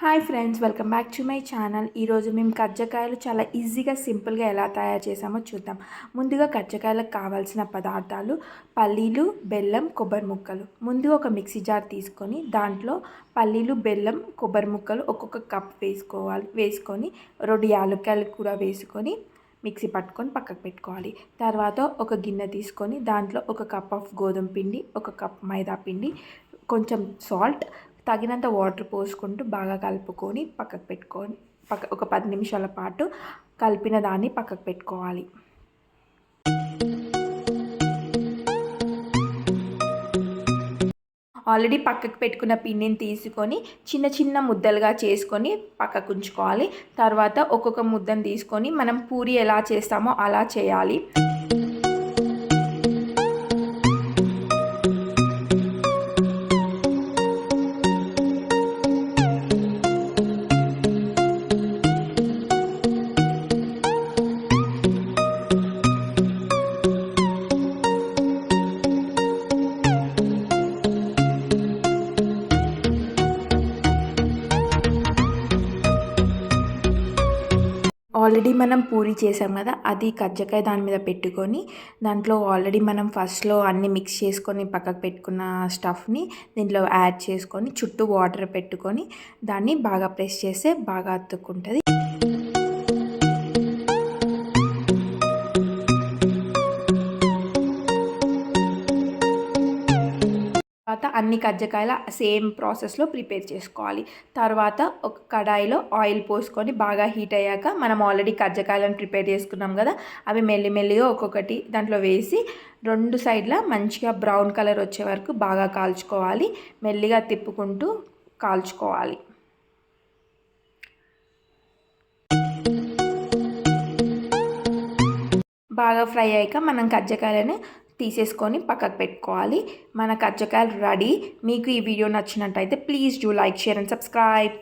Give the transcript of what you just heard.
Hi friends welcome back to my channel. ఈరోజు మేము కజ్జకాయలు చాలా ఈజీగా సింపుల్గా ఎలా తయారు చేసామో చూద్దాం. ముందుగా కజ్జకాయలకు కావాల్సిన పదార్థాలు పల్లీలు బెల్లం కొబ్బరి ముక్కలు. ముందు ఒక మిక్సీ జార్ తీసుకొని దాంట్లో పల్లీలు బెల్లం కొబ్బరి ముక్కలు ఒక్కొక్క కప్ వేసుకోవాలి వేసుకొని రెండు యాలక్కాయలు కూడా వేసుకొని మిక్సీ పట్టుకొని పక్కకు పెట్టుకోవాలి. తర్వాత ఒక గిన్నె తీసుకొని దాంట్లో ఒక కప్ ఆఫ్ గోధుమ పిండి ఒక కప్ మైదా పిండి కొంచెం సాల్ట్ తగినంత వాటర్ పోసుకుంటూ బాగా కలుపుకొని పక్కకు పెట్టుకొని పక్క ఒక పది నిమిషాల పాటు కలిపిన దాన్ని పక్కకు పెట్టుకోవాలి. ఆల్రెడీ పక్కకు పెట్టుకున్న పిండిని తీసుకొని చిన్న చిన్న ముద్దలుగా చేసుకొని పక్కకు ఉంచుకోవాలి. తర్వాత ఒక్కొక్క ముద్దను తీసుకొని మనం పూరి ఎలా చేస్తామో అలా చేయాలి. ఆల్రెడీ మనం పూరి చేసాం కదా అది కజ్జకాయ దాని మీద పెట్టుకొని దాంట్లో ఆల్రెడీ మనం ఫస్ట్లో అన్ని మిక్స్ చేసుకొని పక్కకు పెట్టుకున్న స్టఫ్ని దీంట్లో యాడ్ చేసుకొని చుట్టూ వాటర్ పెట్టుకొని దాన్ని బాగా ప్రెస్ చేస్తే బాగా అతుక్కుంటుంది. తర్వాత అన్ని కజ్జకాయల సేమ్ ప్రాసెస్లో ప్రిపేర్ చేసుకోవాలి. తర్వాత ఒక కడాయిలో ఆయిల్ పోసుకొని బాగా హీట్ అయ్యాక మనం ఆల్రెడీ కజ్జకాయలను ప్రిపేర్ చేసుకున్నాం కదా అవి మెల్లిమెల్లిగా ఒక్కొక్కటి దాంట్లో వేసి రెండు సైడ్ల మంచిగా బ్రౌన్ కలర్ వచ్చే వరకు బాగా కాల్చుకోవాలి. మెల్లిగా తిప్పుకుంటూ కాల్చుకోవాలి. బాగా ఫ్రై అయ్యాక మనం కజ్జకాయలను తీసేసుకొని పక్కకు పెట్టుకోవాలి. మన కజ్జకాయలు రెడీ. మీకు ఈ వీడియో నచ్చినట్టయితే please do like share and subscribe.